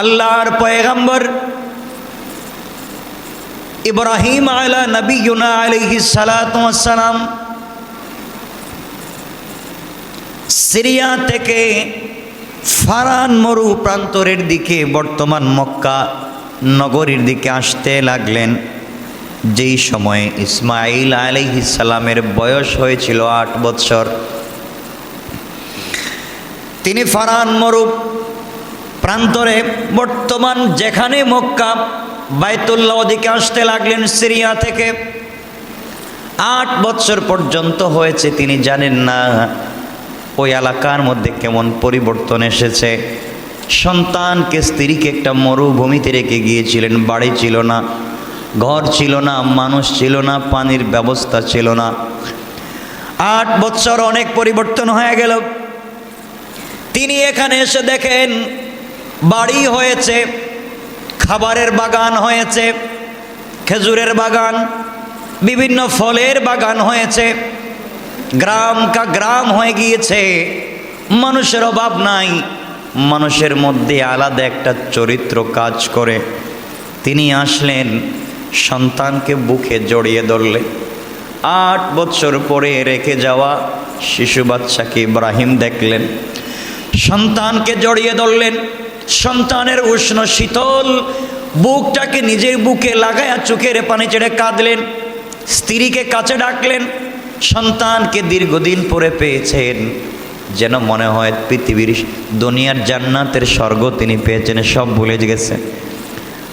আল্লাহর পয়গম্বর ইব্রাহিম আলা নবীনা আলাইহি সালাম সিরিয়া থেকে ফারান মরু প্রান্তরের দিকে, বর্তমান মক্কা নগরীর দিকে আসতে লাগলেন। যেই সময়ে ইসমাইল আলাইহিসালামের বয়স হয়েছিল আট বৎসর। তিনি ফারান মরু প্রান্তরে বর্তমান যেখানে মক্কা, বাইতুল্লাহ ওদিকে আসতে লাগলেন সিরিয়া থেকে। আট বছর পর্যন্ত হয়েছে তিনি জানেন না ওই এলাকার মধ্যে কেমন পরিবর্তন এসেছে। সন্তানকে, স্ত্রীকে একটা মরুভূমিতে রেখে গিয়েছিলেন, বাড়ি ছিল না, ঘর ছিল না, মানুষ ছিল না, পানির ব্যবস্থা ছিল না। আট বছর অনেক পরিবর্তন হয়ে গেল। তিনি এখানে এসে দেখেন বাড়ি হয়েছে, খাবারের বাগান হয়েছে, খেজুরের বাগান, বিভিন্ন ফলের বাগান হয়েছে। গ্রাম কা গ্রাম হয়ে গিয়েছে, মানুষের অভাব নাই, মানুষের মধ্যে আলাদা একটা চরিত্র কাজ করে। তিনি আসলেন, সন্তানকে বুকে জড়িয়ে ধরলেন আট বছর পরে রেখে যাওয়া শিশু বাচ্চাকে ইব্রাহিম দেখলেন। সন্তানকে জড়িয়ে ধরলেন। সন্তানের উষ্ণ শীতল বুকটাকে নিজের বুকে লাগায়া চোখের পানি চেড়ে কাঁদলেন। স্ত্রীকে কাছে ডাকলেন। সন্তানকে দীর্ঘদিন পরে পেয়েছেন। যেন মনে হয় পৃথিবীর দুনিয়ার জান্নাতের স্বর্গ তিনি পেয়েছেন, সব ভুলে গেছে।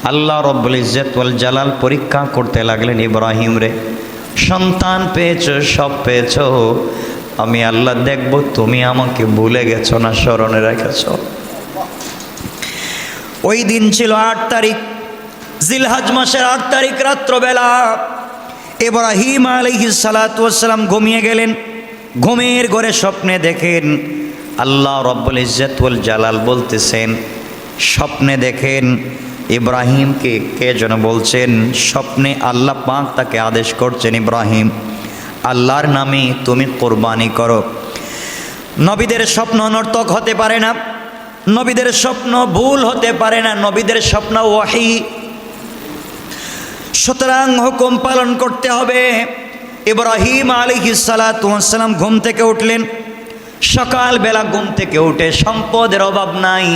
আল্লাহ রব্বুল ইজ্জত ওয়াল জালাল পরীক্ষা করতে লাগলেন ইব্রাহিম রে, সন্তান পেয়েছ, সব পেয়েছ। আমি আল্লাহ দেখব, তুমি আমাকে ভুলে গেছো না, স্মরণে রেখেছ। ওই দিন ছিল আট তারিখ। জিলহাজ মাসের আট তারিখ রাত্রবেলা। ইব্রাহিম আলহি সালাতাম ঘুমিয়ে গেলেন। ঘুমের ঘরে স্বপ্নে দেখেন আল্লাহ রব্বুল ইজ্জতুল জালাল বলতেছেন, স্বপ্নে দেখেন ইব্রাহিমকে কে যেন বলছেন, স্বপ্নে আল্লাহ পাক তাকে আদেশ করছেন ইব্রাহিম, আল্লাহর নামে তুমি কোরবানি করো। নবীদের স্বপ্ন অনর্থক হতে পারে না। নবীদের স্বপ্ন ভুল হতে পারে না, নবীদের স্বপ্ন ওয়াহি। সুতরাং হুকুম পালন করতে হবে। ইব্রাহিম আলিহি সালাতাম ঘুম থেকে উঠলেন। সকালবেলা ঘুম থেকে উঠে সম্পদের অভাব নাই,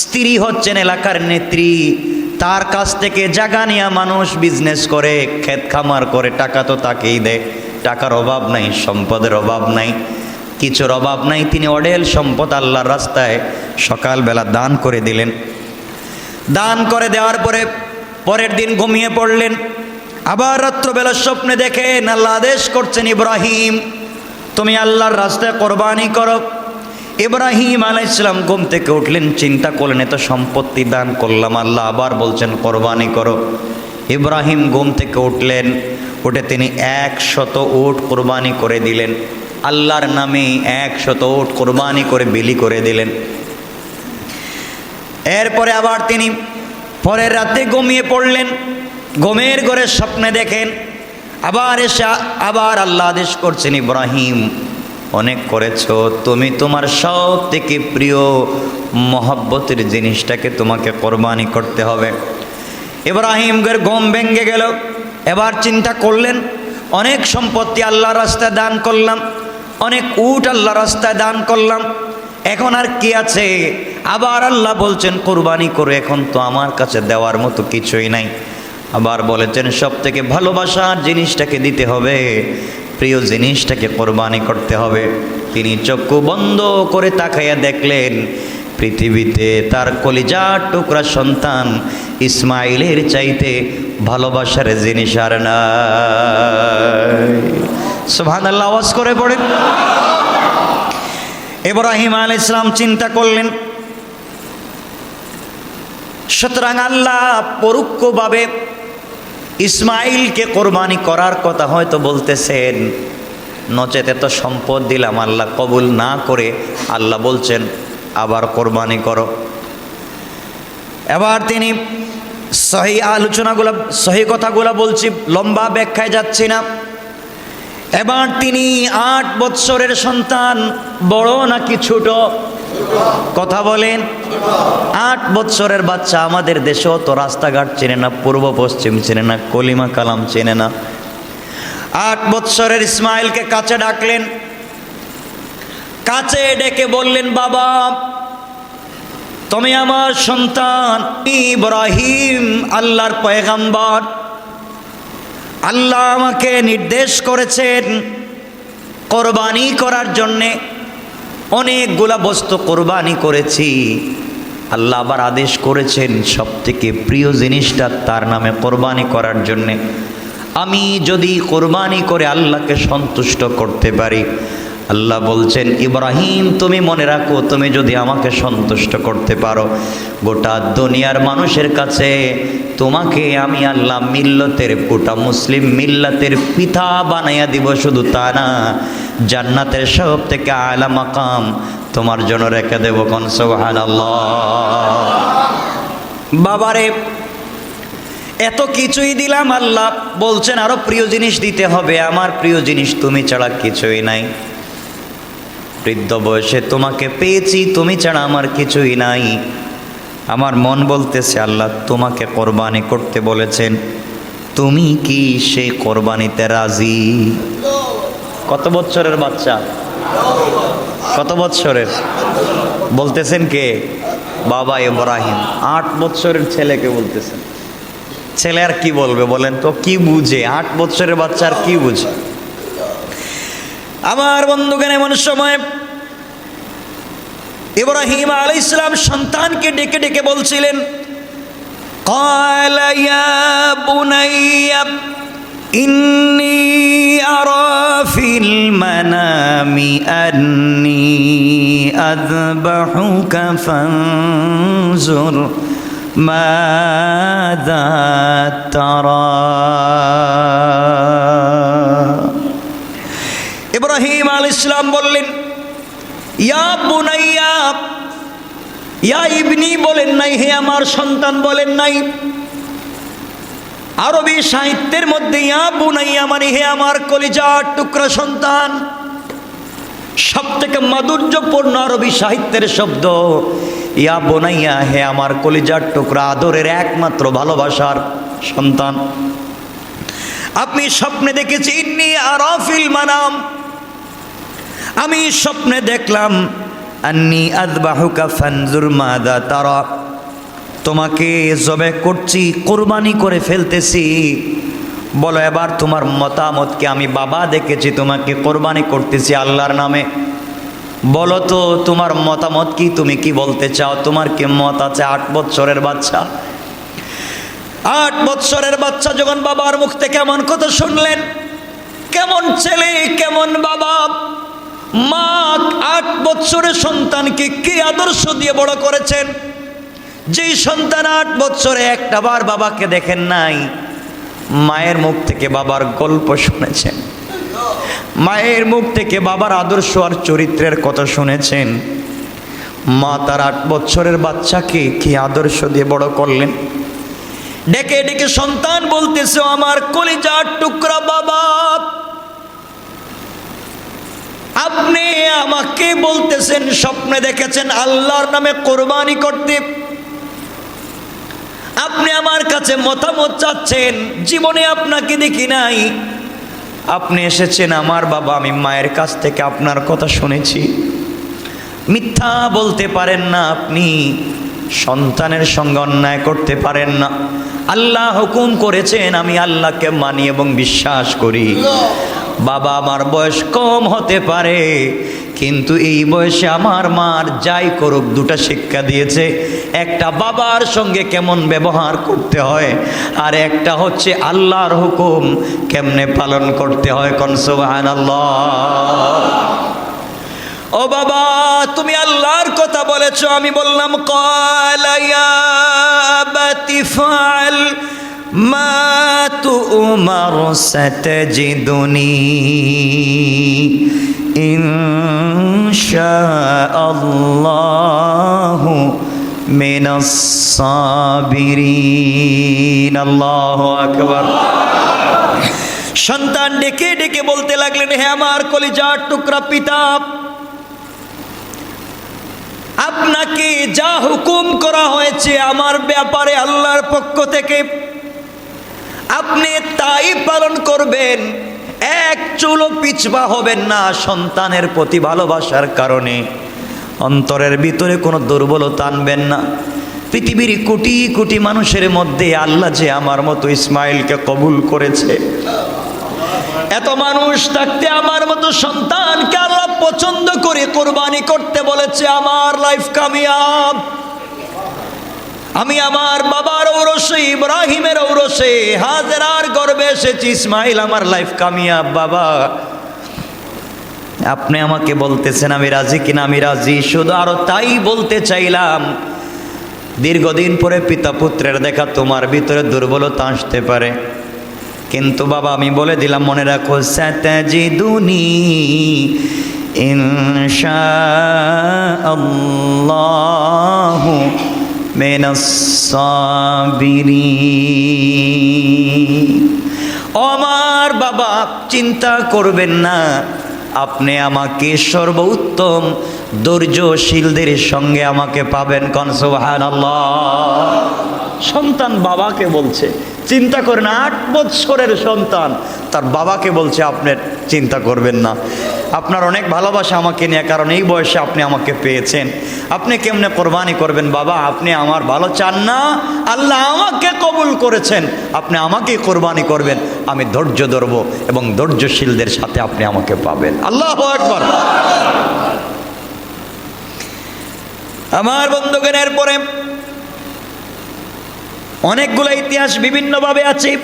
স্ত্রী হচ্ছেন এলাকার নেত্রী, তার কাছ থেকে জাগা নিয়ে মানুষ বিজনেস করে, ক্ষেত খামার করে, টাকা তো তাকেই দেয় টাকার অভাব নাই, সম্পদের অভাব নাই। কিছুর অভাব নাই, তিনি অডেল সম্পদ আল্লাহর রাস্তায় সকালবেলা দান করে দিলেন। দান করে দেওয়ার পরে পরের দিন ঘুমিয়ে পড়লেন। আবার রাত্রবেলা স্বপ্নে দেখেন আল্লাহ আদেশ করছেন, ইব্রাহিম, তুমি আল্লাহর রাস্তায় কোরবানি করো। ইব্রাহিম আলাইসালাম ঘুম থেকে উঠলেন, চিন্তা করলেন এত সম্পত্তি দান করলাম, আল্লাহ আবার বলছেন, কোরবানি করো। ইব্রাহিম ঘুম থেকে উঠলেন, উঠে তিনি এক শত উট কোরবানি করে দিলেন। আল্লাহর নামে এক শত উট কোরবানি করে বিলি করে দিলেন। এরপরে আবার তিনি পরের রাতে ঘুমিয়ে পড়লেন। ঘুমের ঘরে স্বপ্নে দেখেন, আবার এসে আবার আল্লাহ আদেশ করছেন, ইব্রাহিম, অনেক করেছ। তুমি তোমার সব থেকে প্রিয় মহব্বতের জিনিসটাকে তোমাকে কোরবানি করতে হবে। ইব্রাহিমের ঘুম ভেঙে গেল। এবার চিন্তা করলেন, অনেক সম্পত্তি আল্লাহ রাস্তায় দান করলাম। অনেক উট আল্লাহ রাস্তায় দান করলাম। এখন আর কি আছে? আবার আল্লাহ বলছেন, কোরবানি করে, এখন তো আমার কাছে দেওয়ার মতো কিছুই নাই। আবার বলেছেন সব থেকে ভালোবাসার জিনিসটাকে দিতে হবে, প্রিয় জিনিসটাকে কোরবানি করতে হবে। তিনি চক্ষু বন্ধ করে তাকাইয়া দেখলেন, পৃথিবীতে তার কলিজার টুকরা সন্তান ইসমাইলের চাইতে ভালোবাসার জিনিস আর নাই। সুবহান আল্লাহ আওয়াজ করে পড়েন। ইব্রাহিম আল ইসলাম চিন্তা করলেন, সুতরাং আল্লাহ পরোক্ষভাবে ইসমাইলকে কোরবানি করার কথা হয়তো বলতেছেন, নচেত এত সম্পদ দিলাম, আল্লাহ কবুল না করে আল্লাহ বলছেন, আবার কোরবানি করো। এবার তিনি সহি আলোচনাগুলো, সহি কথাগুলো বলছি, লম্বা ব্যাখ্যায় যাচ্ছি না। এবার তিনি আট বৎসরের সন্তান, বড় নাকি ছোট? কথা বলেন। আট বৎসরের বাচ্চা আমাদের দেশেও তো রাস্তাঘাট চেনে না, পূর্ব পশ্চিম চেনে না, কলিমা কালাম চেনে না। আট বছরের ইসমাইলকে কাছে ডাকলেন। কাছে ডেকে বললেন, বাবা, তুমি আমার সন্তান, ইব্রাহিম, আল্লাহর পয়গাম্বর। আল্লাহ আমাকে নির্দেশ করেছেন কোরবানি করার জন্যে অনেকগুলা বস্তু কোরবানি করেছি। আল্লাহ আবার আদেশ করেছেন সব থেকে প্রিয় জিনিসটা তার নামে কোরবানি করার জন্যে। আমি যদি কোরবানি করে আল্লাহকে সন্তুষ্ট করতে পারি আল্লাহ বলছেন, ইব্রাহিম, তুমি মনে রাখো, তুমি যদি আমাকে সন্তুষ্ট করতে পারো, গোটা দুনিয়ার মানুষের কাছে তোমাকে আমি আল্লাহ মিল্লতের, গোটা মুসলিম মিল্লাতের পিতা বানাইয়া দিব শুধু তা না, জান্নাতের সব থেকে আলা মাকাম তোমার জন্য রেখে দেব কন? সোহান বাবারে, এত কিছুই দিলাম আল্লাহ, বলছেন, আরও প্রিয় জিনিস দিতে হবে, আমার প্রিয় জিনিস তুমি ছাড়া কিছুই নাই। বৃদ্ধ বয়সে তোমাকে পেয়েছি, তুমি ছাড়া আমার কিছুই নাই। আমার মন বলতেছে, আল্লাহ তোমাকে কোরবানি করতে বলেছেন। তুমি কি সেই কোরবানিতে রাজি? কত বছরের বাচ্চা? কত বছরের বলতেছেন কে? বাবা ইব্রাহিম। আট বছরের ছেলেকে বলতেছেন। ছেলে আর কি বলবে বলেন তো? কি বুঝে? আট বছরের বাচ্চা আর কি বুঝে? আমার বন্ধুগণ এমন সময় ইব্রাহিম আলাই ইসলাম সন্তানকে ডেকে ডেকে বলছিলেন ইন্নি আরফিল তারা। ইয়া বুনাইয়া, ইয়া ইবনি বলেন নাই, হে আমার সন্তান বলেন নাই। আরবি সাহিত্যের মধ্যে ইয়া বুনাইয়া মানে হে আমার কলিজার টুকরা সন্তান। সব থেকে মাধুর্যপূর্ণ আরবি সাহিত্যের শব্দ, ইয়া বোনাইয়া হে আমার কলিজার টুকরা আদরের একমাত্র ভালোবাসার সন্তান। আপনি স্বপ্নে দেখেছি ইন্নি আরাফিল মানাম আমি স্বপ্নে দেখলাম তোমাকে জবে করছি, কোরবানি করে ফেলতেছি। বলো এবার তোমার মতামতকে, আমি বাবা দেখেছি, তোমাকে কোরবানি করতেছি আল্লাহর নামে। বলো তো, তোমার মতামত কি, তুমি কি বলতে চাও? তোমার কি মত আছে আট বছরের বাচ্চা? আট বছরের বাচ্চা যখন বাবার মুখ থেকে কথা শুনলেন, কেমন ছেলে, কেমন বাবা? মা আট বছরের সন্তানকে কি আদর্শ দিয়ে বড় করেছেন? যেই সন্তান আট বছরে একটা বার বাবাকে দেখেন নাই, মায়ের মুখ থেকে বাবার গল্প শুনেছেন। মায়ের মুখ থেকে বাবার আদর্শ আর চরিত্রের কথা শুনেছেন। মা তার আট বছরের বাচ্চাকে কি আদর্শ দিয়ে বড় করলেন? ডেকে ডেকে সন্তান বলতেছে, আমার কলিজার টুকরা বাবা আপনি আমাকে বলতেছেন, স্বপ্নে দেখেছেন আল্লাহর নামে কোরবানি করতে। আপনি আমার কাছে মতামত চাচ্ছেন, জীবনে আপনাকে দেখি নাই। আপনি এসেছেন আমার বাবা, আমি মায়ের কাছ থেকে আপনার কথা শুনেছি। মিথ্যা বলতে পারেন না আপনি, সন্তানের সঙ্গে অন্যায় করতে পারেন না। আল্লাহ হুকুম করেছেন, আমি আল্লাহকে মানি এবং বিশ্বাস করি। বাবা আমার বয়স কম হতে পারে, কিন্তু এই বয়সে আমার মার যাই করুক, দুটা শিক্ষা দিয়েছে। একটা বাবার সঙ্গে কেমন ব্যবহার করতে হয়, আর একটা হচ্ছে আল্লাহর হুকুম কেমনে পালন করতে হয় কনসোবাহান আল্লাহ ও বাবা, তুমি আল্লাহর কথা বলেছ, আমি বললাম কলায়াতিফাল মা তু উমার সতজিদুনি ইনশাআল্লাহ من الصابرين الله أكبر সন্তান ডেকে ডেকে বলতে লাগলেন হে আমার কলিজার টুকরা পিতা আপনাকে যা হুকুম করা হয়েছে আমার ব্যাপারে আল্লাহর পক্ষ থেকে আপনি তাই পালন করবেন, এক চুলো পিছবা হবেন না সন্তানের প্রতি ভালোবাসার কারণে। অন্তরের ভিতরে কোনো দুর্বলতা আনবেন না। পৃথিবীর কোটি কোটি মানুষের মধ্যে আল্লাহ যে আমার মতো ইসমাইলকে কবুল করেছে। এত মানুষ থাকতে আমার মতো সন্তানকে আল্লাহ পছন্দ করে কোরবানি করতে বলেছে, আমার লাইফ কামিয়াব। আমি আমার বাবার ঔরসে, ইব্রাহিমের ঔরসে, হাজেরার গর্বে এসেছি। ইসমাইল আমার লাইফ কামিয়াব, বাবা। আপনি আমাকে বলতেছেন, আমি রাজি কিনা? আমি রাজি। শুধু আরও তাই বলতে চাইলাম, দীর্ঘদিন পরে পিতা পুত্রের দেখা তোমার ভিতরে দুর্বলতা আসতে পারে। কিন্তু বাবা, আমি বলে দিলাম, মনে রাখো সাতাজিদুনি ইনশা আল্লাহ আমার বাবা, চিন্তা করবেন না। আপনি আমাকে সর্বোত্তম ধৈর্যশীলদের সঙ্গে আমাকে পাবেন কনসোহান সন্তান বাবাকে বলছে চিন্তা করেন, আট বৎসরের সন্তান। তার বাবাকে বলছে, আপনার চিন্তা করবেন না। আপনার অনেক ভালোবাসা আমাকে নিয়ে, কারণ এই বয়সে আপনি আমাকে পেয়েছেন। আপনি কেমনে কোরবানি করবেন বাবা? আপনি আমার ভালো চান না। আল্লাহ আমাকে কবুল করেছেন। আপনি আমাকেই কোরবানি করবেন। আমি ধৈর্য ধরব এবং ধৈর্যশীলদের সাথে আপনি আমাকে পাবেন। আল্লাহ একবার আমার বন্ধুগণের পরে অনেকগুলো ইতিহাস বিভিন্নভাবে আছে।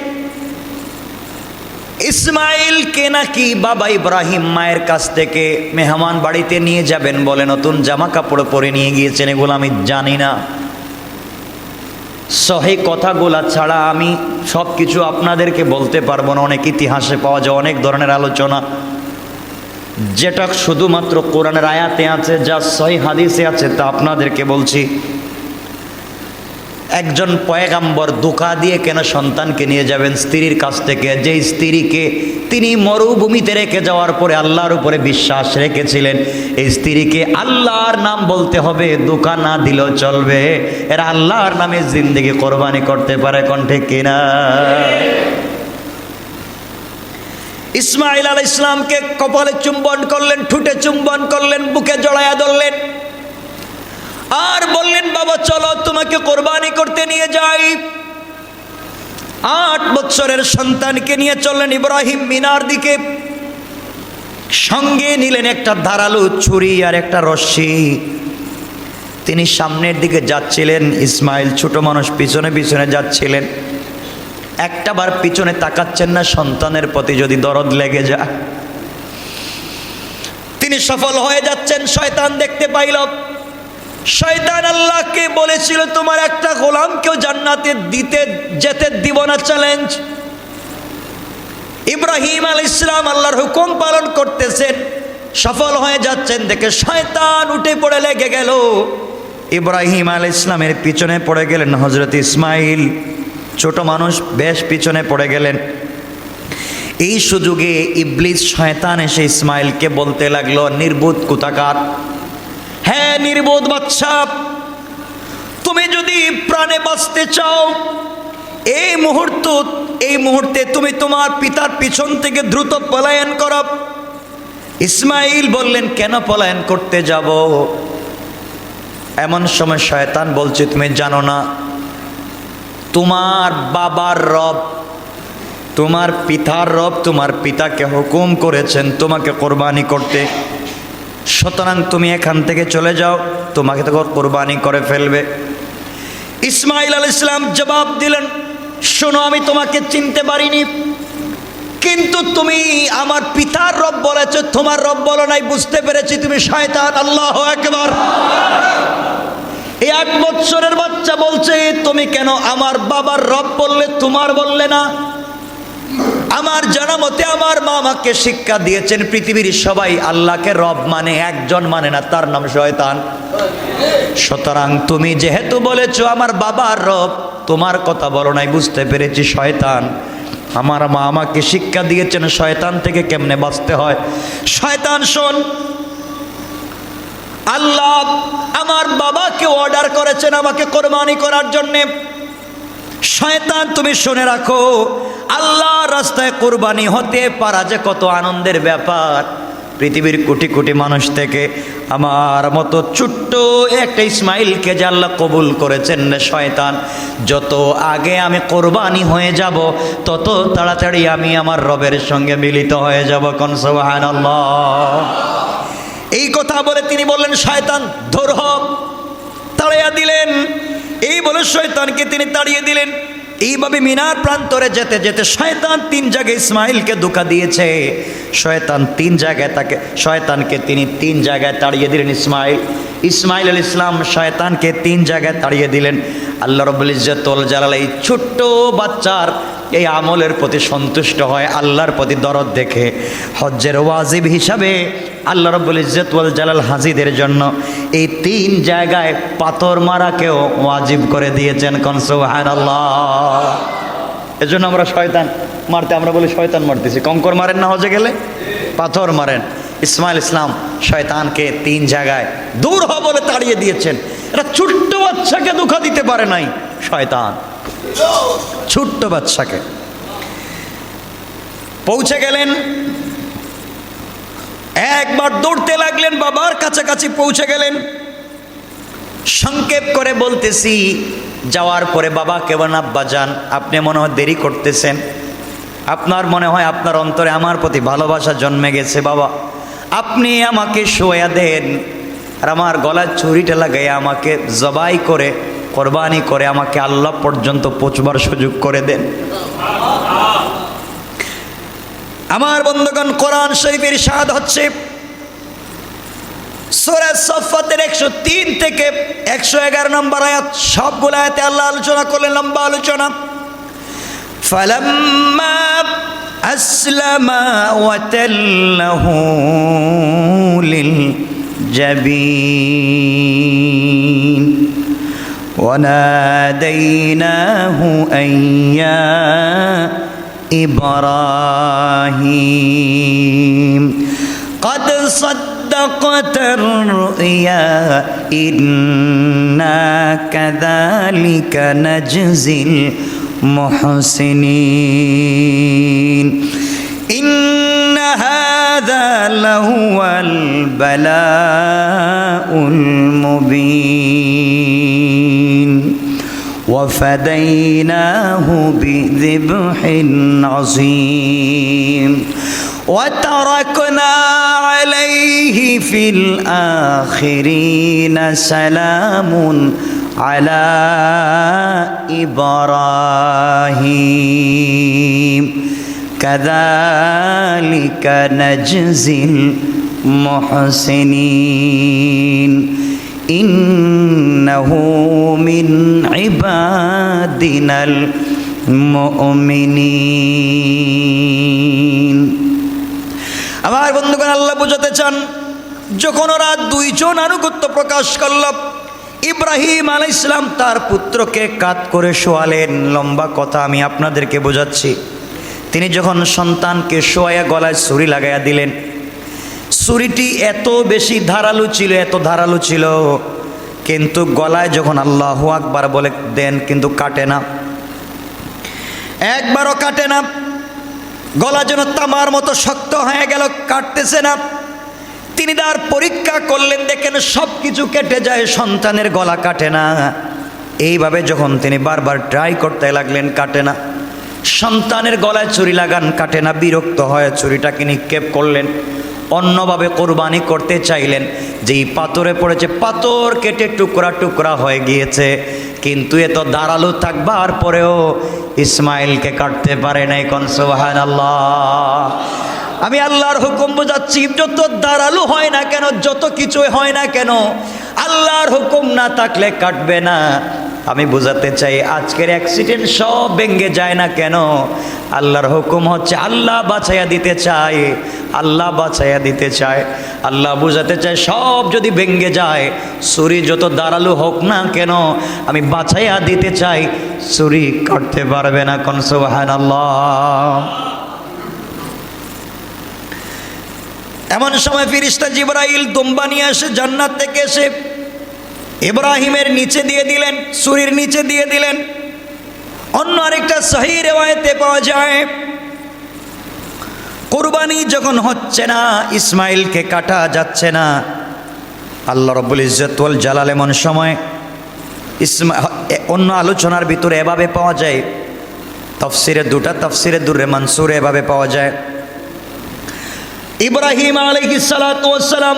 ইসমাইল ইসমাইলকে নাকি বাবা ইব্রাহিম মায়ের কাছ থেকে মেহমান বাড়িতে নিয়ে যাবেন বলে নতুন জামা কাপড় পরে নিয়ে গিয়েছেন এগুলো আমি জানি না। সহে কথাগুলা ছাড়া আমি সব কিছু আপনাদেরকে বলতে পারব না। অনেক ইতিহাসে পাওয়া যায়, অনেক ধরনের আলোচনা। যেটা শুধুমাত্র কোরআনের আয়াতে আছে, যা সহি হাদিসে আছে তা আপনাদেরকে বলছি। একজন পয়গাম্বর ধোকা দিয়ে কেন সন্তানকে নিয়ে যাবেন স্ত্রীর কাছ থেকে? যে স্ত্রীকে তিনি মরুভূমিতে রেখে যাওয়ার পরে আল্লাহর উপরে বিশ্বাস রেখেছিলেন, এই স্ত্রীকে আল্লাহর নাম বলতে হবে দোকা না দিলেও চলবে। এরা আল্লাহর নামে জিন্দিগি কোরবানি করতে পারে কণ্ঠে কিনা? ইসমাইল আল ইসলামকে কপালে চুম্বন করলেন, ঠুটে চুম্বন করলেন, বুকে জড়ায়া ধরলেন। আর বললেন, বাবা, চলো, তোমাকে কোরবানি করতে নিয়ে যাই। আট বছরের সন্তানকে নিয়ে চললেন ইব্রাহিম মিনার দিকে। সঙ্গে নিলেন একটা ধারালো ছুরি আর একটা রশ্মি। তিনি সামনের দিকে যাচ্ছিলেন, ইসমাইল ছোট মানুষ পিছনে পিছনে যাচ্ছিলেন। একটাবার পিছনে তাকাচ্ছেন না, সন্তানের প্রতি যদি দরদ লেগে যায়। তিনি সফল হয়ে যাচ্ছেন, শয়তান দেখতে পাইল। শয়তান আল্লাহকে বলেছিল, তোমার একটা গোলামকেও জান্নাতে দিতে, যেতে দিব না চ্যালেঞ্জ ইব্রাহিম আল ইসলাম আল্লাহর হুকুম পালন করতেছেন, সফল হয়ে যাচ্ছেন, দেখে শয়তান উঠে পড়ে লেগে গেল। ইব্রাহিম আল ইসলামের পিছনে পড়ে গেলেন হজরত ইসমাইল। ছোট মানুষ বেশ পিছনে পড়ে গেলেন। এই সুযোগে ইবলিস, শয়তান এসে ইসমাইলকে বলতে লাগল, নির্বোধ কুতাকার হ্যাঁ নির্বোধ বাচ্চা তুমি যদি প্রাণে বাঁচতে চাও, এই মুহূর্ত, এই মুহূর্তে তুমি তোমার পিতার পিছন থেকে দ্রুত পলায়ন করো। ইসমাইল বললেন, কেন পলায়ন করতে যাব? এমন সময় শয়তান বলছে, তুমি জানো না, তোমার বাবার রব, তোমার পিতার রব তোমার পিতাকে হুকুম করেছেন তোমাকে কোরবানি করতে। সুতরাং তুমি এখান থেকে চলে যাও, তোমাকে তো কোরবানি করে ফেলবে। ইসমাইল আল ইসলাম জবাব দিলেন, শোনো, আমি তোমাকে চিনতে পারিনি। কিন্তু তুমি আমার পিতার রব বলেছ, তোমার রব বলো নাই, বুঝতে পেরেছি তুমি শয়তান, আল্লাহ একবার এই এক বৎসরের বাচ্চা বলছে, তুমি কেন আমার বাবার রব বললে, তোমার বললে না? আমার জানা মতে আমার মা আমাকে শিক্ষা দিয়েছেন, পৃথিবীর সবাই আল্লাহকে রব মানে একজন মানে না, তার নাম শয়তান। সুতরাং তুমি যেহেতু বলেছ আমার বাবার রব, তোমার কথা বলো নাই, বুঝতে পেরেছি শয়তান। আমার মা আমাকে শিক্ষা দিয়েছেন, শয়তান থেকে কেমনে বাঁচতে হয়? শয়তান, শোন। আল্লাহ আমার বাবাকে অর্ডার করেছেন আমাকে কোরবানি করার জন্যে। শয়তান, তুমি শুনে রাখো আল্লাহ রাস্তায় কোরবানি হতে পারা যে কত আনন্দের ব্যাপার। পৃথিবীর কোটি কোটি মানুষ থেকে আমার মতো ছোট্ট একটা ইসমাইলকে যে আল্লাহ কবুল করেছেন শয়তান। যত আগে আমি কোরবানি হয়ে যাব, তত তাড়াতাড়ি আমি আমার রবের সঙ্গে মিলিত হয়ে যাব কনসবাহান এই কথা বলে তিনি বললেন, শয়তান, ধর হক। তাড়াইয়া দিলেন। এই বলে শয়তানকে তিনি তাড়িয়ে দিলেন। এইভাবে মিনার প্রান্তরে যেতে যেতে শয়তান তিন জায়গায় ইসমাইলকে ধোকা দিয়েছে। শয়তান তিন জায়গায় তাকে শয়তানকে তিনি তিন জায়গায় তাড়িয়ে দিলেন ইসমাইল। ইসমাইল আল ইসলাম শয়তানকে তিন জায়গায় তাড়িয়ে দিলেন। আল্লাহ রবুল ইজ্জতুল জালাল এই ছোট্ট বাচ্চার এই আমলের প্রতি সন্তুষ্ট হয়, আল্লাহর প্রতি দরদ দেখে। হজ্জের ওয়াজিব হিসাবে আল্লাহ রব্বুল ইজ্জতুল জালাল হাজিদের জন্য এই তিন জায়গায় পাথর মারাকেও ওয়াজিব করে দিয়েছেন কনসুহান আল্লাহ এজন্য আমরা শয়তান মারতে, আমরা বলি শয়তান মারতেছি। কঙ্কর মারেন না হজে গেলে? পাথর মারেন। ইসমাইল ইসলাম শয়তানকে তিন জায়গায় দূর হ বলে তাড়িয়ে দিয়েছেন। এটা ছোট্ট বাচ্চাকে দুঃখ দিতে পারে নাই শয়তান। ছোট্ট বাচ্চাকে। পৌঁছে গেলেন। একবার দৌড়তে লাগলেন, বাবার কাছাকাছি পৌঁছে গেলেন। সংক্ষেপ করে বলতেছি, যাওয়ার পরে, বাবা কেমন আব্বা যান আপনি মনে হয় দেরি করতেছেন। আপনার মনে হয় আপনার অন্তরে আমার প্রতি ভালোবাসা জন্মে গেছে, বাবা। আপনি আমাকে সোয়া দেন। আর আমার গলার ছুরিটা লাগাই আমাকে জবাই করে, কোরবানি করে আমাকে আল্লাহ পর্যন্ত পৌঁছবার সুযোগ করে দেন। আমার বন্ধুগণ, কোরআন শরীফের স্বাদ হচ্ছে সোরাজ সফাতের একশো তিন থেকে একশো এগারো নম্বর আয়াত। সবগুলো আয়াতে আল্লাহ আলোচনা করলে লম্বা আলোচনা। ফালাম্মা أسلم وتله للجبين. وناديناه أن يا إبراهيم. قد صدقت الرؤيا إنا كذلك نجزي المحسنين إن هذا لهو البلاء المبين. وفديناه بذبح عظيم. وتركنا عليه في الآخرين سلام على إبراهيم كذلك نجزي المحسنين إنه من عبادنا المؤمنين আমার বন্ধুগণ আল্লাহ বুঝাতে চান যখন ওরা দুইজন আনুগত্য প্রকাশ করল ইব্রাহিম আলাই ইসলাম তার পুত্রকে কাত করে শোয়ালেন। লম্বা কথা আমি আপনাদেরকে বোঝাচ্ছি। তিনি যখন সন্তানকে শোয়া গলায় ছুরি লাগাইয়া দিলেন, ছুরিটি এত বেশি ধারালো ছিল, এত ধারালো ছিল, কিন্তু গলায় যখন আল্লাহ আকবার বলে দেন, কিন্তু কাটে না। একবারও কাটে না। গলা যেন তামার মতো শক্ত হয়ে গেল, কাটতেছে না। তিনি তার পরীক্ষা করলেন, দেখেন সব কিছু কেটে যায়, সন্তানের গলা কাটে না। এইভাবে যখন তিনি বারবার ট্রাই করতে লাগলেন, কাটে না। সন্তানের গলায় ছুরি লাগান, কাটে না। বিরক্ত হয়ে ছুরিটাকে নিক্ষেপ করলেন। অন্যভাবে কোরবানি করতে চাইলেন। যেই পাথরে পড়েছে, পাথর কেটে টুকরা টুকরা হয়ে গিয়েছে। কিন্তু এ তো দাঁড়াল থাকবার পরেও ইসমাইলকে কাটতে পারে নাই কনসোহান আল্লাহ আমি আল্লাহর হুকুম বোঝাচ্ছি, যত দাঁড়াল হয় না কেন, যত কিছু হয় না কেন, আল্লাহর হুকুম না থাকলে কাটবে না। আমি বোঝাতে চাই, আজকের অ্যাক্সিডেন্ট সব ভেঙ্গে যায় না কেন? আল্লাহর হুকুম হচ্ছে, আল্লাহ বাছাইয়া দিতে চায়, আল্লাহ বাছাইয়া দিতে চায়। আল্লাহ বোঝাতে চায়, সব যদি ভেঙ্গে যায়, ছুরি যত দাঁড়াল হোক না কেন, আমি বাছাইয়া দিতে চাই, ছুরি কাটতে পারবে না কোন সুবাহান আল্লাহ এমন সময় ফিরিস্তা জিব্রাইল দুম্বা নিয়ে এসে জান্নাত থেকে এসে ইব্রাহিমের নিচে দিয়ে দিলেন সুরির নিচে দিয়ে দিলেন। অন্য আরেকটা সহি রেওয়ায়তে পাওয়া যায়, কোরবানি যখন হচ্ছে না, ইসমাইলকে কাটা যাচ্ছে না। আল্লাহ রব্বুল ইজ্জতুল জালাল এমন সময় ইসমা, অন্য আলোচনার ভিতরে এভাবে পাওয়া যায়, তফসিরে দুটা, তফসিরে দুরে মানসুরে এভাবে পাওয়া যায়। ইব্রাহিম আলাইহিস সালাতু ওয়াস সালাম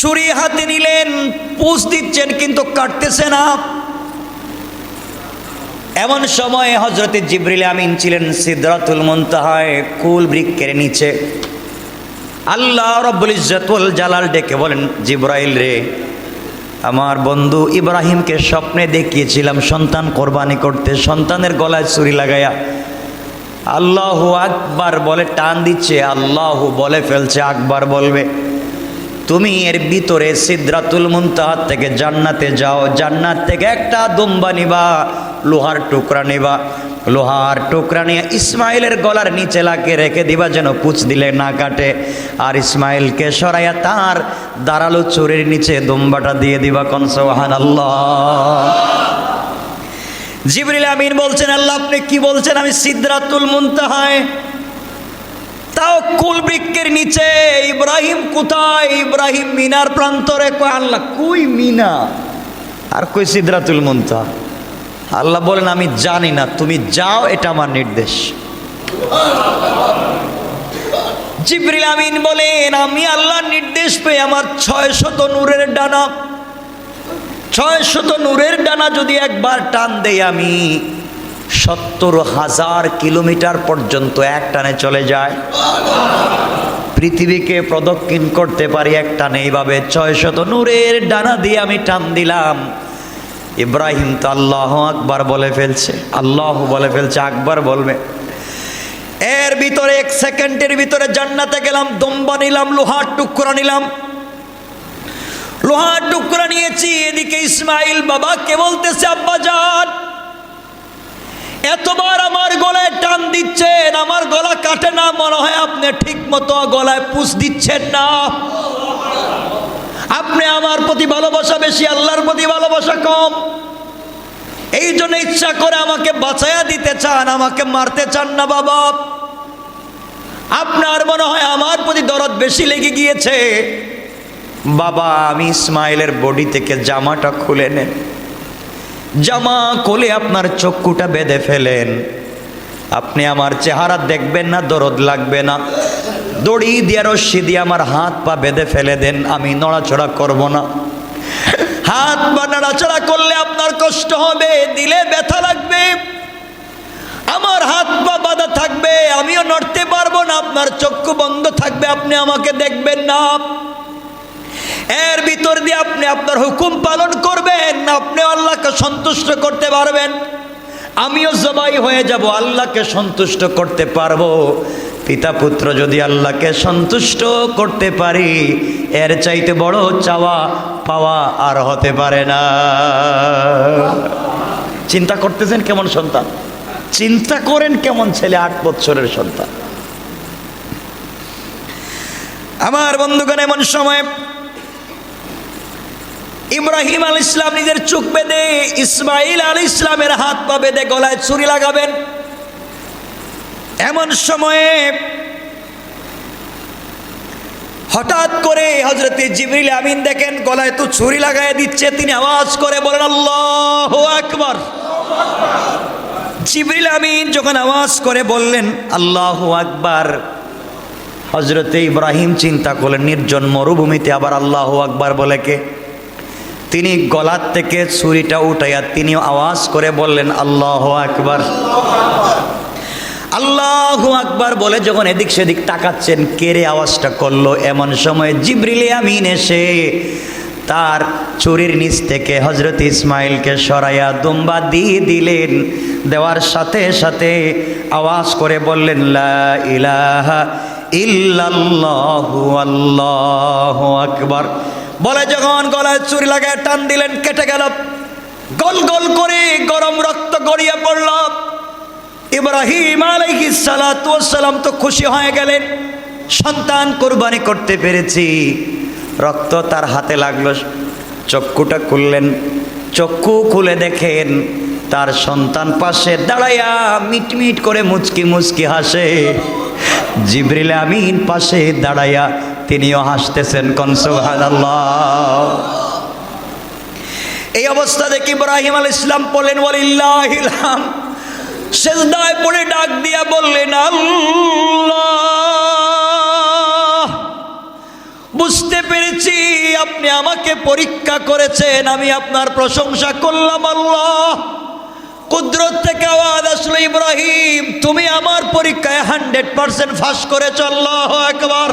ছুরি হাতে নিলেন পুষ দিচ্ছেন কিন্তু কাটতেছে না। এমন সময় হজরতে জিবরিল আমিন ছিলেন সিদ্ধাতুল মুনতাহায় কুল বৃক্ষের নিচে। আল্লাহ রব্বুল ইজ্জতুল জালাল ডেকে বলেন, জিব্রাইল রে, আমার বন্ধু ইব্রাহিমকে স্বপ্নে দেখিয়েছিলাম, সন্তান কোরবানি করতে, সন্তানের গলায় ছুরি লাগাইয়া আল্লাহ আকবার বলে, টান দিচ্ছে, আল্লাহ বলে ফেলছে, আকবার বলবে। তুমি এর ভিতরে সিদ্রাতুল মুনতাহাত থেকে জান্নাতে যাও, জান্নাত থেকে একটা দুম্বা নিবা, লোহার টুকরা নিবা, লোহার টুকরা নিয়ে ইসমাইলের গলার নিচে লাকে রেখে দিবা, যেন পুছ দিলে না কাটে। আর ইসমাইলকে সরাইয়া তার দাঁড়াল চুরির নিচে, দুম্বাটা দিয়ে দিবা কনসোহান আল্লাহ জিবরিল আমিন বলছেন, আল্লাহ, আপনি কি বলছেন? আমি সিদ্রাতুল মুনতাহায়। তাও কুল বৃক্ষের নিচে, ইব্রাহিম কোথায়? ইব্রাহিম মিনার প্রান্তরে কয়, আল্লাহ, কুই মিনা? আর কই সিদ্রাতুল মুনতা আল্লাহ বলেন, আমি জানি না, তুমি যাও, এটা আমার নির্দেশ। জিবরিল আমিন বলেন, আমি আল্লাহর নির্দেশ পেয়ে আমার ছয় শত নূরের ডানা ছয় শত নূরের ডানা যদি একবার টান দেই আমি, সত্তর হাজার কিলোমিটার পর্যন্ত এক টানে চলে যায়। পৃথিবীকে প্রদক্ষিণ করতে পারি এক টানে এইভাবে ছয় শত নূরের ডানা দিয়ে আমি টান দিলাম। ইব্রাহিম তো আল্লাহ আকবার বলে ফেলছে, আল্লাহ বলে ফেলছে, আকবার বলবে। এর ভিতরে এক সেকেন্ডের ভিতরে জান্নাতে গেলাম, দম্বা নিলাম, লোহার টুকরা নিলাম। লোহার টুকরা নিয়েছি, এদিকে ইসমাইল বাবা কে বলতেছে, আব্বা যান। এতবার আমার গলায় টান দিচ্ছেন, আমার গলা কাটে না, মনে হয় আপনি ঠিক মতো গলায় পুষ দিচ্ছেন না। আপনি আমার প্রতি ভালোবাসা বেশি, আল্লাহর প্রতি ভালোবাসা কম। এই জন্য ইচ্ছা করে আমাকে বাঁচাইয়া দিতে চান, আমাকে মারতে চান না, বাবা। আপনার মনে হয় আমার প্রতি দরদ বেশি লেগে গিয়েছে? বাবা, আমি ইসমাইলের বডি থেকে জামাটা খুলে নেন। জামা কোলে আপনার চক্ষুটা বেঁধে ফেলেন। আপনি আমার চেহারা দেখবেন না, দরদ লাগবে না। দড়ি দিয়ে, রশ্মি দিয়ে আমার হাত পা বেঁধে ফেলে দেন, আমি নড়াচড়া করব না। হাত পা নাড়াচড়া করলে আপনার কষ্ট হবে, দিলে ব্যথা লাগবে। আমার হাত পা বাঁধা থাকবে, আমিও নড়তে পারব না, আপনার চক্ষু বন্ধ থাকবে, আপনি আমাকে দেখবেন না। এর ভিতর দিয়ে আপনি আপনার হুকুম পালন করবেন না আপনি আল্লাহকে সন্তুষ্ট করতে পারবেন। আমিও জবাই হয়ে যাব, আল্লাহকে সন্তুষ্ট করতে পারব। পিতা পুত্র যদি আল্লাহকে সন্তুষ্ট করতে পারি, এর চাইতে বড় চাওয়া পাওয়া আর হতে পারে না। চিন্তা করতেছেন কেমন সন্তান? চিন্তা করেন কেমন ছেলে, আট বছরের সন্তান। আমার বন্ধুগণ, এমন সময় ইব্রাহিম আল ইসলাম নিজের চোখ বেঁধে, ইসমাইল আল ইসলামের হাত পা বেঁধে গলায় ছুরি লাগাবেন। এমন সময়ে হঠাৎ করে হজরতে জিবরিল আমিন দেখেন, গলায় তো ছুরি লাগায় দিচ্ছে, তিনি আওয়াজ করে বলেন, আল্লাহ আকবর। জিবরিল আমিন যখন আওয়াজ করে বললেন, আল্লাহ আকবার। হজরতে ইব্রাহিম চিন্তা করলেন নির্জন মরুভূমিতে আবার আল্লাহ আকবার বলে কে? তিনি গলার থেকে ছুরিটা উঠাইয়া তিনি আওয়াজ করে বললেন, আল্লাহ আকবার। আল্লাহ আকবার বলে যখন এদিক সেদিক তাকাচ্ছেন কেড়ে আওয়াজটা করল? এমন সময় জিবরিলে আমিন এসে তার চুরির নিচ থেকে হজরত ইসমাইলকে সরাইয়া দুম্বা দিয়ে দিলেন। দেওয়ার সাথে সাথে আওয়াজ করে বললেন, লা ইলাহা ইল্লাল্লাহু, আল্লাহু আকবার। বলে যখন গলায় চুরি লাগায় টান দিলেন, কেটে গেল। গল গল করে গরম রক্ত গড়িয়ে পড়ল। ইব্রাহিম আলাইহিস সালাতু সালাম তো খুশি হয়ে গেলেন। সন্তান কোরবানি করতে পেরেছি। রক্ত তার হাতে লাগল, চক্ষুটা খুললেন। চক্ষু খুলে দেখেন তার সন্তান পাশে দাঁড়াইয়া মিটমিট করে মুচকি মুচকি হাসে। জিবরিল আমিন পাশে দাঁড়াইয়া তিনিও হাসতেছেন কনসুবহানাল্লাহ এই অবস্থা দেখে ইব্রাহিম আল ইসলাম বললেন ওয়ালিল্লাহিলাম সেজদায় পড়ে ডাক দিয়া বললেন, আল্লাহ, বুঝতে পেরেছি আপনি আমাকে পরীক্ষা করেছেন, আমি আপনার প্রশংসা করলাম, আল্লাহ। কুদরত থেকে আওয়াজ আসলো, ইব্রাহিম, তুমি আমার পরীক্ষায় হান্ড্রেড পার্সেন্ট ফাঁস করে আল্লাহ একবার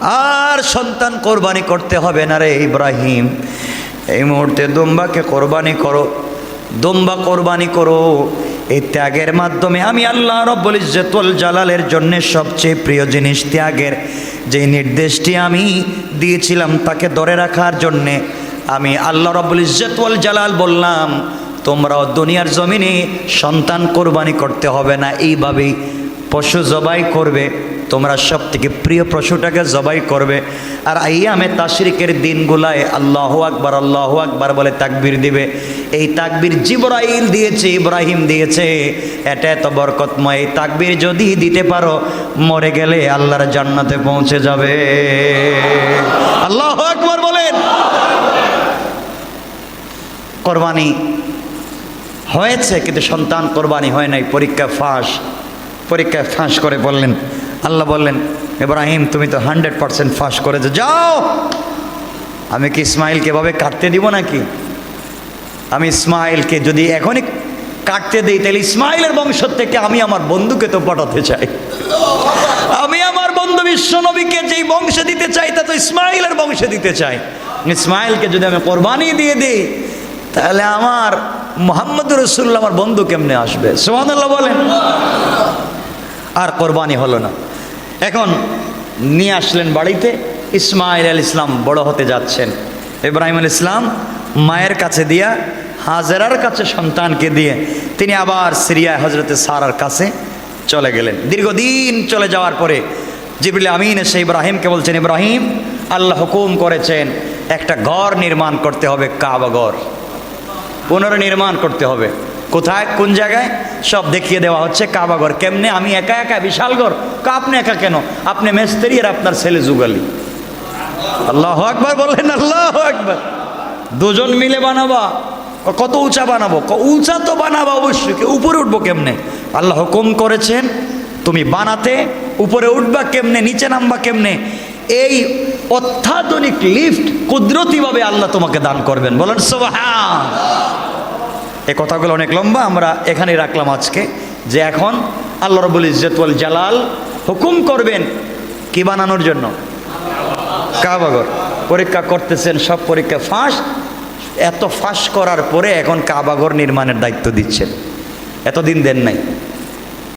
আর সন্তান কোরবানি করতে হবে না রে ইব্রাহিম। এই মুহূর্তে দুম্বাকে কোরবানি করো, দুম্বা কোরবানি করো। এই ত্যাগের মাধ্যমে আমি আল্লাহ রব্বুল ইজ্জতুল জালালের জন্য সবচেয়ে প্রিয় জিনিস ত্যাগের যে নির্দেশটি আমি দিয়েছিলাম তাকে ধরে রাখার জন্যে আমি আল্লাহ রব্বুল ইজ্জতুল জালাল বললাম, তোমরাও দুনিয়ার জমিনে সন্তান কোরবানি করতে হবে না। এইভাবেই পশু জবাই করবে। তোমরা সব থেকে প্রিয় পশুটাকে জবাই করবে। আর আইয়ামে তাশরিকের দিনগুলায় আল্লাহ আকবার আল্লাহ আকবার বলে তাকবির দিবে। এই তাকবির জিব্রাইল দিয়েছে, ইব্রাহিম দিয়েছে। এটা এত বরকতময়। এই তাকবির যদি দিতে পারো, মরে গেলে আল্লাহর জান্নাতে পৌঁছে যাবে। আল্লাহ আকবার বলেন। কোরবানি হয়েছে, কিন্তু সন্তান কোরবানি হয় নাই। পরীক্ষা ফাঁস, পরীক্ষায় ফাঁস করে বললেন আল্লাহ বললেন, ইব্রাহিম, তুমি তো হান্ড্রেড পারসেন্ট ফাঁস করেছ। যাও! আমি কি ইসমাইলকে এভাবে কাটতে দিব নাকি? আমি ইসমাইলকে যদি এখনই কাটতে দিই, তাহলে ইসমাইলের বংশ থেকে আমি আমার বন্ধুকে তো পাঠাতে চাই। আমি আমার বন্ধু বিশ্ব নবীকে যেই বংশে দিতে চাই, তা তো ইসমাইলের বংশে দিতে চাই। ইসমাইলকে যদি আমি কোরবানি দিয়ে দিই, তাহলে আমার মোহাম্মদ রসুল্লাহ আমার বন্ধু কেমনে আসবে? সোহানাল্লাহ বলেন। আর কোরবানি হলো না। এখন নিয়ে আসলেন বাড়িতে। ইসমাইল আল ইসলাম বড় হতে যাচ্ছেন। ইব্রাহিম আল ইসলাম মায়ের কাছে দিয়া হাজেরার কাছে সন্তানকে দিয়ে তিনি আবার সিরিয়ায় হজরতে সারার কাছে চলে গেলেন। দীর্ঘদিন চলে যাওয়ার পরে জিবরিল আমিন এসে ইব্রাহিমকে বলছেন, ইব্রাহিম, আল্লাহ হুকুম করেছেন একটা ঘর নির্মাণ করতে হবে, কাবা ঘর। পুনর্নির্মাণ করতে হবে। কোথায়? কোন জায়গায়? সব দেখিয়ে দেওয়া হচ্ছে কাবাঘর কেমনে? আমি একা একা বিশাল ঘর আপনি একা কেন? আপনি মেস্তেরি আর আপনার ছেলে যুগালি। আল্লাহ আকবার বললেন, আল্লাহ আকবার। দুজন মিলে বানাবা। কত উঁচা বানাবো? উঁচা তো বানাবো অবশ্যই। উপরে উঠবো কেমনে? আল্লাহ হুকুম করেছেন, তুমি বানাতে, উপরে উঠবা কেমনে? নিচে নামবা কেমনে? এই অত্যাধুনিক লিফট কুদরতিভাবে আল্লাহ তোমাকে দান করবেন। বলেন, সোবাহান। এই কথাগুলো অনেক লম্বা, আমরা এখানেই রাখলাম আজকে যে এখন আল্লাহ রবুল ইজ্জতুল জালাল হুকুম করবেন কি বানানোর জন্য? কাবাগর পরীক্ষা করতেছেন, সব পরীক্ষা ফাঁস। এত ফাঁস করার পরে এখন কাবাগর নির্মাণের দায়িত্ব দিচ্ছেন। এতদিন দেন নাই।